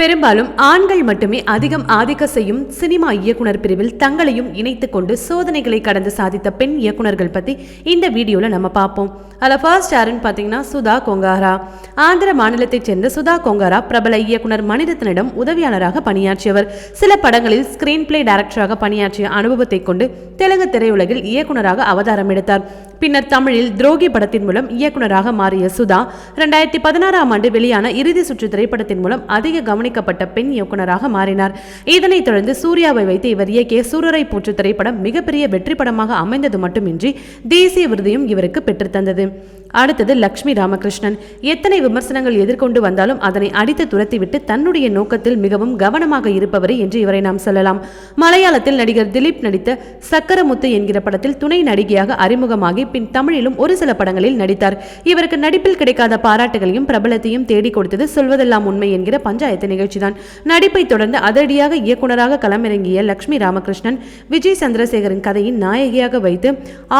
பெரும்பாலும் ஆண்கள் மட்டுமே அதிகம் ஆதிக்க செய்யும் சினிமா இயக்குனர் பிரிவில் தங்களையும் இணைத்து கொண்டு சோதனைகளை கடந்து சாதித்த பெண் இயக்குனர்கள் பத்தி இந்த வீடியோல நம்ம பார்ப்போம் அதில் ஃபர்ஸ்ட் யாருன்னு பார்த்தீங்கன்னா சுதா கொங்காரா. ஆந்திர மாநிலத்தைச் சேர்ந்த சுதா கொங்காரா பிரபல இயக்குனர் மணிரத்னிடம் உதவியாளராக பணியாற்றியவர். சில படங்களில் ஸ்கிரீன் பிளே டைரக்டராக பணியாற்றிய அனுபவத்தை கொண்டு தெலுங்கு திரையுலகில் இயக்குனராக அவதாரம் எடுத்தார். பின்னர் தமிழில் துரோகி படத்தின் மூலம் இயக்குனராக மாறிய சுதா இரண்டாயிரத்தி பதினாறாம் ஆண்டு வெளியான இறுதி சுற்று திரைப்படத்தின் மூலம் அதிக கவனிக்கப்பட்ட பெண் இயக்குனராக மாறினார். இதனைத் தொடர்ந்து சூர்யாவை வைத்து இவர் இயக்கிய சூரரை போற்று திரைப்படம் மிகப்பெரிய வெற்றி படமாக அமைந்தது மட்டுமின்றி தேசிய விருதையும் இவருக்கு பெற்றுத்தந்தது அடுத்தது லக்ஷ்மி ராமகிருஷ்ணன். எத்தனை விமர்சனங்கள் எதிர்கொண்டு வந்தாலும் அதனை அடித்து துரத்திவிட்டு தன்னுடைய நோக்கத்தில் மிகவும் கவனமாக இருப்பவர் என்று இவரை நாம் சொல்லலாம். மலையாளத்தில் நடிகர் திலீப் நடித்த சக்கரமுத்து என்கிற படத்தில் துணை நடிகையாக அறிமுகமாகி பின் தமிழிலும் ஒரு சில படங்களில் நடித்தார். இவருக்கு நடிப்பில் கிடைக்காத பாராட்டுகளையும் பிரபலத்தையும் தேடி கொடுத்தது சொல்வதெல்லாம் உண்மை என்கிற பஞ்சாயத்து நிகழ்ச்சிதான். நடிப்பை தொடர்ந்து அதிரடியாக இயக்குநராக களமிறங்கிய லக்ஷ்மி ராமகிருஷ்ணன் விஜய் சந்திரசேகரின் கதையின் நாயகியாக வைத்து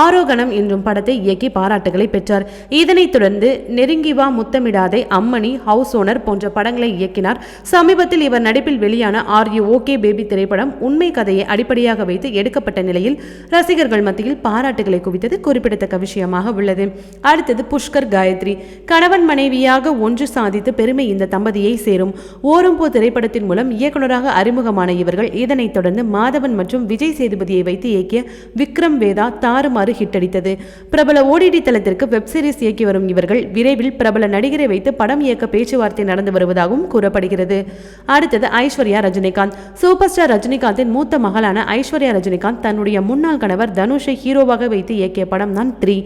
ஆரோகணம் என்றும் படத்தை இயக்கி பாராட்டுகளை பெற்றார். இதனைத் தொடர்ந்து நெருங்கி வா முத்தமிடாதே அம்மணி ஹவுஸ் ஓனர் போன்ற படங்களை இயக்கினார். சமீபத்தில் இவர் நடிப்பில் வெளியான ஆர் யூ ஓகே பேபி திரைப்படம் உண்மை கதையை அடிப்படையாக வைத்து எடுக்கப்பட்ட நிலையில் ரசிகர்கள் மத்தியில் பாராட்டுகளை குவித்தது குறிப்பிடத்தக்க விஷயமாக உள்ளது. அடுத்தது புஷ்கர் காயத்ரி. கணவன் மனைவியாக ஒன்று சாதித்து பெருமை இந்த தம்பதியை சேரும். ஓரம்போ திரைப்படத்தின் மூலம் இயக்குநராக அறிமுகமான இவர்கள் இதனைத் தொடர்ந்து மாதவன் மற்றும் விஜய் சேதுபதியை வைத்து இயக்கிய விக்ரம் வேதா தாறுமாறு ஹிட் அடித்தது. பிரபல ஓடிடி தளத்திற்கு வெப்சீரிஸ் சீரிஸ் இயக்கி வரும் இவர்கள் விரைவில் பிரபல நடிகரை வைத்து படம் இயக்க பேச்சுவார்த்தை நடந்து வருவதாகவும் கூறப்படுகிறது. அடுத்தது ஐஸ்வர்யா ரஜினிகாந்த். சூப்பர் ஸ்டார் ரஜினிகாந்தின் மூத்த மகளான ஐஸ்வர்யா ரஜினிகாந்த் தன்னுடைய முன்னாள் கணவர் தனுஷை ஹீரோவாக வைத்து இயக்கிய படம் தான் த்ரீ.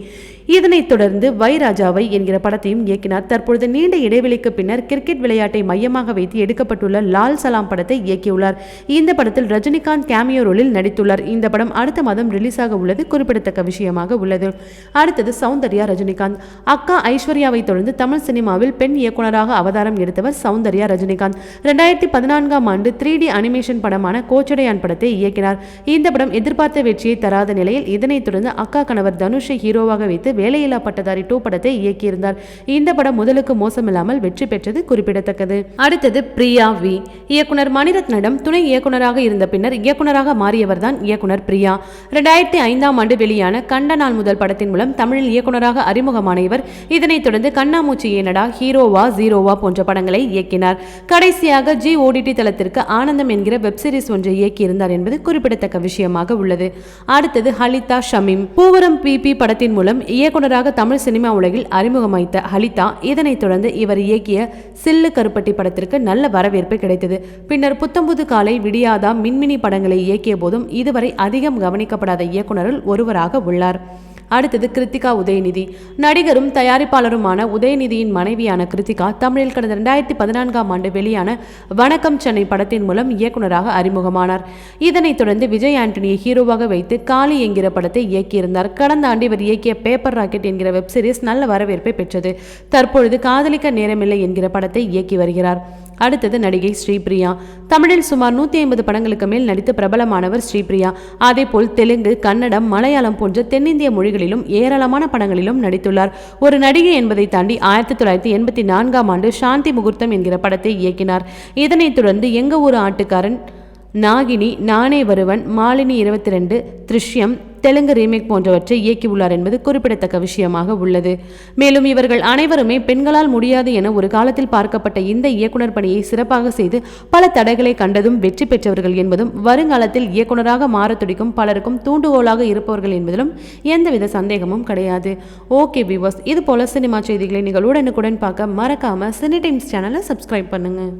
இதனைத் தொடர்ந்து வைராஜாவை என்கிற படத்தையும் இயக்கினார். தற்பொழுது நீண்ட இடைவெளிக்கு பின்னர் கிரிக்கெட் விளையாட்டை மையமாக வைத்து எடுக்கப்பட்டுள்ள லால் சலாம் படத்தை இயக்கியுள்ளார். இந்த படத்தில் ரஜினிகாந்த் கேமியோ ரோலில் நடித்துள்ளார். இந்த படம் அடுத்த மாதம் ரிலீஸ் ஆக உள்ளது. குறிப்பிடத்தக்க விஷயமாக உள்ளது. அடுத்தது சௌந்தர்யா ரஜினிகாந்த். அக்கா ஐஸ்வர்யாவை தொடர்ந்து தமிழ் சினிமாவில் பெண் இயக்குநராக அவதாரம் எடுத்தவர் சௌந்தர்யா ரஜினிகாந்த். ரெண்டாயிரத்தி பதினான்காம் ஆண்டு த்ரீ டி அனிமேஷன் படமான கோச்சடையான் படத்தை இயக்கினார். இந்த படம் எதிர்பார்த்த வெற்றியை தராத நிலையில் இதனைத் தொடர்ந்து அக்கா கணவர் தனுஷை ஹீரோவாக வைத்து வேலையில்லா பட்டதாரி டூ படத்தை இயக்கியிருந்தார். இந்த படம் முதலுக்கு மோசமில்லாமல் வெற்றி பெற்றது குறிப்பிடத்தக்கது. அடுத்தது பிரியா வி. இயக்குனர் மணிரத்னிடம் துணை இயக்குனராக இருந்த பின்னர் இயக்குனராக மாறியவர் தான் இயக்குனர் பிரியா. இரண்டாயிரத்தி ஐந்தாம் ஆண்டு வெளியான கண்ட நாள் முதல் படத்தின் மூலம் தமிழில் இயக்குனராக அறிமுகமான இவர். இதனைத் தொடர்ந்து கண்ணாமூச்சி ஏனடா ஹீரோவா ஜீரோவா போன்ற படங்களை இயக்கினார். கடைசியாக ஜி ஓடிடி தளத்திற்கு ஆனந்தம் என்கிற வெப்சீரிஸ் ஒன்றை இயக்கியிருந்தார் என்பது குறிப்பிடத்தக்க விஷயமாக உள்ளது. அடுத்தது ஹலிதா ஷமீம். பூவரம் பிபி படத்தின் மூலம் இயக்குநராக தமிழ் சினிமா உலகில் அறிமுகமைத்த ஹலிதா இதனைத் தொடர்ந்து இவர் இயக்கிய சில்லு கருப்பட்டி படத்திற்கு நல்ல வரவேற்பு கிடைத்தது. பின்னர் புத்தம்புது காலை விடியாதா மின்மினி படங்களை இயக்கிய போதும் இதுவரை அதிகம் கவனிக்கப்படாத இயக்குநரில் ஒருவராக உள்ளார். அடுத்தது கிருத்திகா உதயநிதி. நடிகரும் தயாரிப்பாளருமான உதயநிதியின் மனைவியான கிருத்திகா தமிழில் கடந்த இரண்டாயிரத்தி பதினான்காம் ஆண்டு வெளியான வணக்கம் சென்னை படத்தின் மூலம் இயக்குநராக அறிமுகமானார். இதனைத் தொடர்ந்து விஜய் ஆண்டனியை ஹீரோவாக வைத்து காளி என்கிற படத்தை இயக்கியிருந்தார். கடந்த ஆண்டு இவர் இயக்கிய பேப்பர் ராக்கெட் என்கிற வெப்சீரிஸ் நல்ல வரவேற்பை பெற்றது. தற்பொழுது காதலிக்க நேரமில்லை என்கிற படத்தை இயக்கி வருகிறார். அடுத்தது நடிகை ஸ்ரீபிரியா. தமிழில் சுமார் நூற்றி ஐம்பது படங்களுக்கு மேல் நடித்து பிரபலமானவர் ஸ்ரீபிரியா. அதேபோல் தெலுங்கு கன்னடம் மலையாளம் போன்ற தென்னிந்திய மொழிகளிலும் ஏராளமான படங்களிலும் நடித்துள்ளார். ஒரு நடிகை என்பதை தாண்டி ஆயிரத்தி தொள்ளாயிரத்தி எண்பத்தி நான்காம் ஆண்டு சாந்தி முகூர்த்தம் என்கிற படத்தை இயக்கினார். இதனைத் தொடர்ந்து எங்க ஊர் ஆட்டுக்காரன் நாகினி நானே வருவன் மாலினி இருபத்தி ரெண்டு திருஷ்யம் தெலுங்கு ரீமேக் போன்றவற்றை இயக்கியுள்ளார் என்பது குறிப்பிடத்தக்க விஷயமாக உள்ளது. மேலும் இவர்கள் அனைவருமே பெண்களால் முடியாது என ஒரு காலத்தில் பார்க்கப்பட்ட இந்த இயக்குனர் பணியை சிறப்பாக செய்து பல தடைகளை கண்டதும் வெற்றி பெற்றவர்கள் என்பதும் வருங்காலத்தில் இயக்குனராக மாற துடிக்கும் பலருக்கும் தூண்டுகோலாக இருப்பவர்கள் என்பதிலும் எந்தவித சந்தேகமும் கிடையாது. ஓகே விவர்ஸ் இது போல சினிமா செய்திகளை நீங்கள் உடனுக்குடன் பார்க்க மறக்காம சினி டைம்ஸ் சேனலை சப்ஸ்கிரைப் பண்ணுங்க.